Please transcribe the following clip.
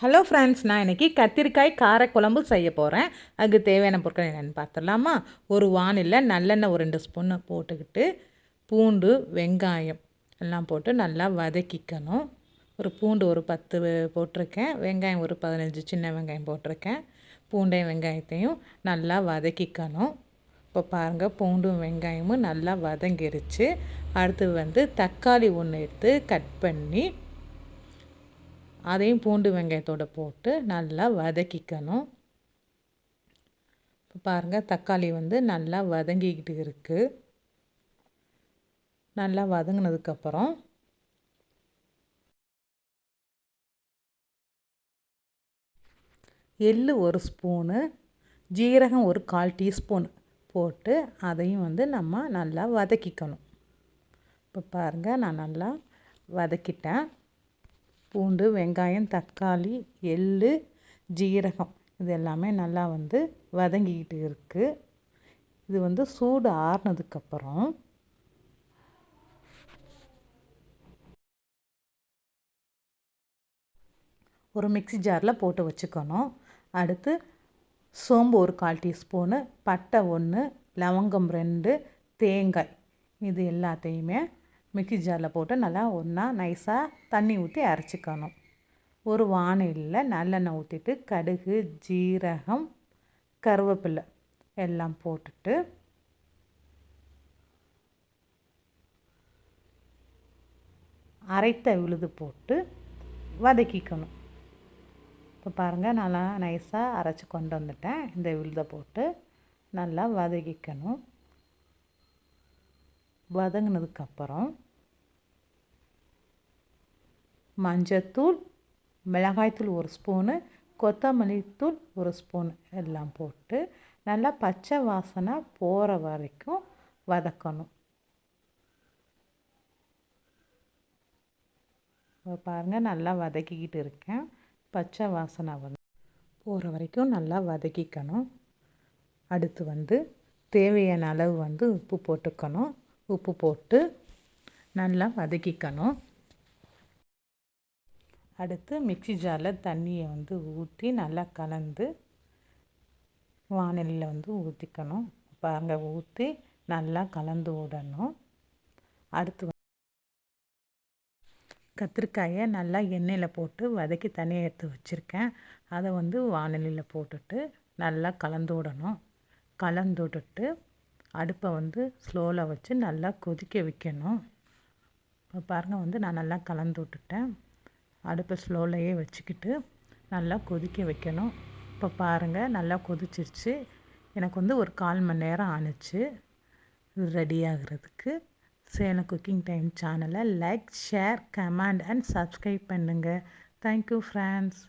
Hello friends நான் இன்றைக்கி கத்திரிக்காய் காரக்குழம்பு செய்ய போகிறேன் அதுக்கு தேவையான பொருட்கள் என்னென்னு பார்த்துடலாமா? ஒரு வானில் நல்லெண்ணெய் ஒரு ரெண்டு ஸ்பூன் போட்டுக்கிட்டு பூண்டு வெங்காயம் எல்லாம் போட்டு நல்லா வதக்கிக்கணும். ஒரு பூண்டு ஒரு பத்து போட்டிருக்கேன். வெங்காயம் ஒரு பதினஞ்சு சின்ன வெங்காயம் போட்டிருக்கேன். பூண்டையும் வெங்காயத்தையும் நல்லா வதக்கிக்கணும். இப்போ பாருங்கள் பூண்டும் வெங்காயமும் நல்லா வதங்கிருச்சு. அடுத்து வந்து தக்காளி ஒன்று எடுத்து கட் பண்ணி அதையும் பூண்டு வெங்காயத்தோடு போட்டு நல்லா வதக்கிக்கணும். இப்போ பாருங்கள் தக்காளி வந்து நல்லா வதங்கிக்கிட்டு இருக்குது நல்லா வதங்கினதுக்கப்புறம் எள் ஒரு ஸ்பூனு ஜீரகம் ஒரு கால் டீஸ்பூன் போட்டு அதையும் வந்து நம்ம நல்லா வதக்கிக்கணும். இப்போ பாருங்கள் நான் நல்லா வதக்கிட்டேன். பூண்டு வெங்காயம் தக்காளி எள் ஜீரகம் இது எல்லாமே நல்லா வந்து வதங்கிக்கிட்டு இருக்குது இது வந்து சூடு ஆறுனதுக்கப்புறம் ஒரு மிக்சி ஜாரில் போட்டு வச்சுக்கணும். அடுத்து சோம்பு ஒரு கால் டீஸ்பூனு பட்டை ஒன்று லவங்கம் ரெண்டு தேங்காய் இது எல்லாத்தையுமே மிக்சி ஜாரில் போட்டு நல்லா ஒன்றா நைஸாக தண்ணி ஊற்றி அரைச்சிக்கணும். ஒரு வானிலையில் நல்லெண்ணெய் ஊற்றிட்டு கடுகு ஜீரகம் கருவேப்பிலை எல்லாம் போட்டுட்டு அரைத்த விழுது போட்டு வதக்கிக்கணும். இப்போ பாருங்கள் நல்லா நைஸாக அரைச்சி கொண்டு வந்துட்டேன். இந்த விழுதை போட்டு நல்லா வதக்கிக்கணும். வதங்கினதுக்கப்புறம் மஞ்சத்தூள் மிளகாய்த்தூள் ஒரு ஸ்பூனு கொத்தமல்லி தூள் ஒரு ஸ்பூன் எல்லாம் போட்டு நல்லா பச்சை வாசனை போகிற வரைக்கும் வதக்கணும். பாருங்கள் நல்லா வதக்கிக்கிட்டு இருக்கேன். பச்சை வாசனை வந்து போகிற வரைக்கும் நல்லா வதக்கிக்கணும். அடுத்து வந்து தேவையான அளவு வந்து உப்பு போட்டுக்கணும். உப்பு போட்டு நல்லா வதக்கிக்கணும். அடுத்து மிக்சி ஜாரில் தண்ணியை வந்து ஊற்றி நல்லா கலந்து வானிலையில் வந்து ஊற்றிக்கணும் அங்கே ஊற்றி நல்லா கலந்து விடணும். அடுத்து கத்திரிக்காயை நல்லா எண்ணெயில் போட்டு வதக்கி தனியாக எடுத்து வச்சுருக்கேன். அதை வந்து வானிலையில் போட்டுட்டு நல்லா கலந்து விடணும். கலந்து விட்டுட்டு அடுப்பை வந்து ஸ்லோவில் வச்சு நல்லா கொதிக்க வைக்கணும். இப்போ பாருங்கள் வந்து நான் நல்லா கலந்து விட்டுட்டேன். அடுப்பை ஸ்லோலையே வச்சுக்கிட்டு நல்லா கொதிக்க வைக்கணும். இப்போ பாருங்கள் நல்லா கொதிச்சிருச்சு. எனக்கு வந்து ஒரு கால் மணி நேரம் ஆணுச்சு இது ரெடி ஆகிறதுக்கு. சேலம் குக்கிங் டைம் சேனலை like share comment and subscribe பண்ணுங்கள் தேங்க்யூ ஃப்ரெண்ட்ஸ்